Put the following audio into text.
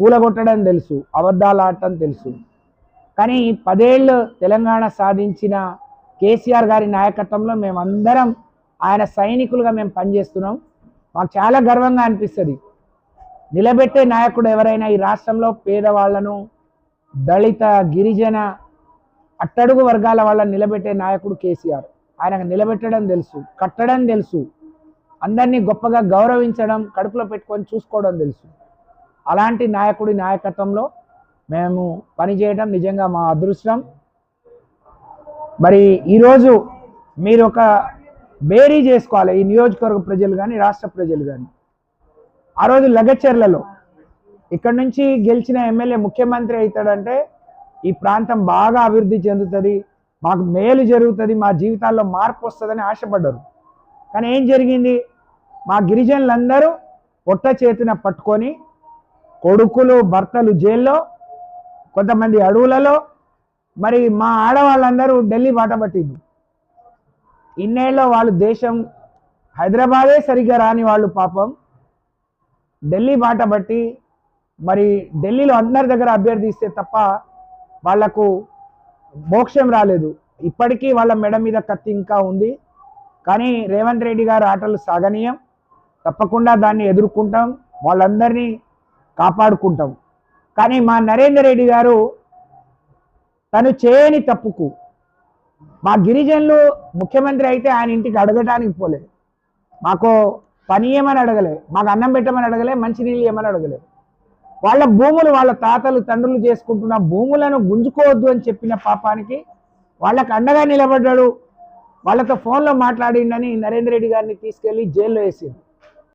కూలగొట్టడం తెలుసు అబద్ధాలు ఆడటం తెలుసు. కానీ పదేళ్ళు తెలంగాణ సాధించిన కేసీఆర్ గారి నాయకత్వంలో మేమందరం ఆయన సైనికులుగా మేము పనిచేస్తున్నాం. మాకు చాలా గర్వంగా అనిపిస్తుంది. నిలబెట్టే నాయకుడు ఎవరైనా ఈ రాష్ట్రంలో పేదవాళ్ళను దళిత గిరిజన అట్టడుగు వర్గాల వాళ్ళని నిలబెట్టే నాయకుడు కేసీఆర్. ఆయనకు నిలబెట్టడం తెలుసు కట్టడం తెలుసు. అందరినీ గొప్పగా గౌరవించడం కడుపులో పెట్టుకొని చూసుకోవడం తెలుసు. అలాంటి నాయకుడి నాయకత్వంలో మేము పనిచేయడం నిజంగా మా అదృష్టం. మరి ఈరోజు మీరు ఒక బేరీ చేసుకోవాలి ఈ నియోజకవర్గ ప్రజలు కానీ రాష్ట్ర ప్రజలు కానీ ఆ రోజు లగచర్లలో ఇక్కడ నుంచి గెలిచిన ఎమ్మెల్యే ముఖ్యమంత్రి అవుతాడంటే ఈ ప్రాంతం బాగా అభివృద్ధి చెందుతుంది మాకు మేలు జరుగుతుంది మా జీవితాల్లో మార్పు వస్తుందని ఆశపడ్డారు. కానీ ఏం జరిగింది? మా గిరిజనులందరూ పొట్ట చేతిన పట్టుకొని కొడుకులు భర్తలు జైల్లో కొంతమంది అడవులలో. మరి మా ఆడవాళ్ళందరూ ఢిల్లీ బాట పట్టింది ఇన్నేళ్ళలో వాళ్ళు దేశం హైదరాబాదే సరిగ్గా రాని వాళ్ళు పాపం. ఢిల్లీ బాట బట్టి మరి ఢిల్లీలో అందరి దగ్గర అభ్యర్థిస్తే తప్ప వాళ్ళకు మోక్షం రాలేదు. ఇప్పటికీ వాళ్ళ మెడ మీద కత్తి ఇంకా ఉంది. కానీ రేవంత్ రెడ్డి గారు ఆటలు సాగనీయం. తప్పకుండా దాన్ని ఎదుర్కొంటాం. వాళ్ళందరినీ కాపాడుకుంటాం. కానీ మా నరేందర్ రెడ్డి గారు తను చేయని తప్పుకు మా గిరిజనులు ముఖ్యమంత్రి అయితే ఆయన ఇంటికి అడగటానికి పోలేదు. మాకు పని ఏమని అడగలే మాకు అన్నం పెట్టమని అడగలే మంచినీళ్ళు ఏమని అడగలే. వాళ్ళ భూములు వాళ్ళ తాతలు తండ్రులు చేసుకుంటున్న భూములను గుంజుకోవద్దు అని చెప్పిన పాపానికి వాళ్ళకు అండగా నిలబడ్డాడు. వాళ్ళతో ఫోన్లో మాట్లాడిండని నరేంద్ర రెడ్డి గారిని తీసుకెళ్ళి జైల్లో వేసింది.